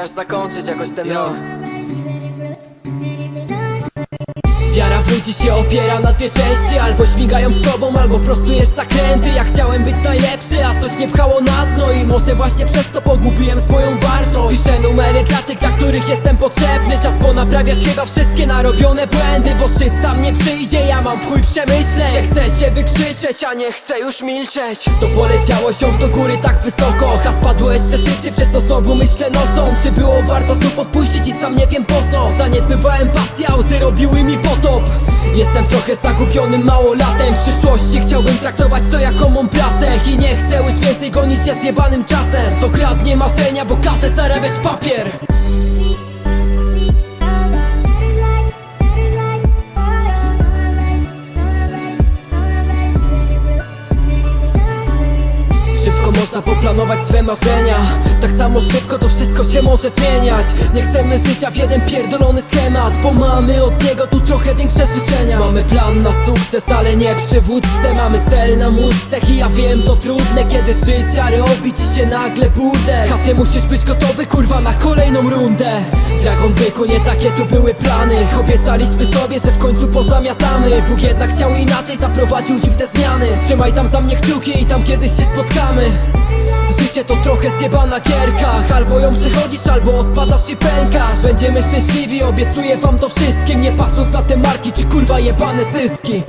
chociaż zakończyć jakoś ten rok. Wiara w ludzi się opiera na dwie części. Albo śmigają z tobą, albo prostujesz zakręty. Ja chciałem być najlepszy, a coś mnie pchało na dno. I może właśnie przez to pogubiłem swoją wartość. Piszę numery dla tych, dla których jestem potrzebny. Czas ponaprawiać chyba wszystkie narobione błędy Bo szczyt sam nie przyjdzie, ja mam w chuj przemyśleń Że chcę się wykrzyczeć, a nie chcę już milczeć. To poleciało się do góry tak wysoko A spadło jeszcze szybciej, przez to znowu myślę nocą. Czy było warto znów odpuścić i sam nie wiem po co? Zaniedbywałem pasję, a łzy robiły mi potop. Jestem trochę zagubionym małolatem W przyszłości chciałbym traktować to jako mą pracę I nie chcę już więcej gonić się zjebanym czasem. Co kradnie marzenia, bo każe zarabiać papier Można poplanować swe marzenia. Tak samo szybko to wszystko się może zmieniać. Nie chcemy życia w jeden pierdolony schemat Bo mamy od niego tu trochę większe życzenia. Mamy plan na sukces, ale nie przywódcę Mamy cel na mózgach i ja wiem to trudne Kiedy życia robi ci się nagle burdel A ty musisz być gotowy kurwa na kolejną rundę. Dragon Byku, nie takie tu były plany. Obiecaliśmy sobie, że w końcu pozamiatamy. Bóg jednak chciał inaczej, zaprowadził dziwne zmiany. Trzymaj tam za mnie kciuki i tam kiedyś się spotkamy Życie to trochę zjebana gierka. Albo ją przechodzisz, albo odpadasz i pękasz. Będziemy szczęśliwi, obiecuję wam to wszystkim. Nie patrząc na te marki, czy kurwa jebane zyski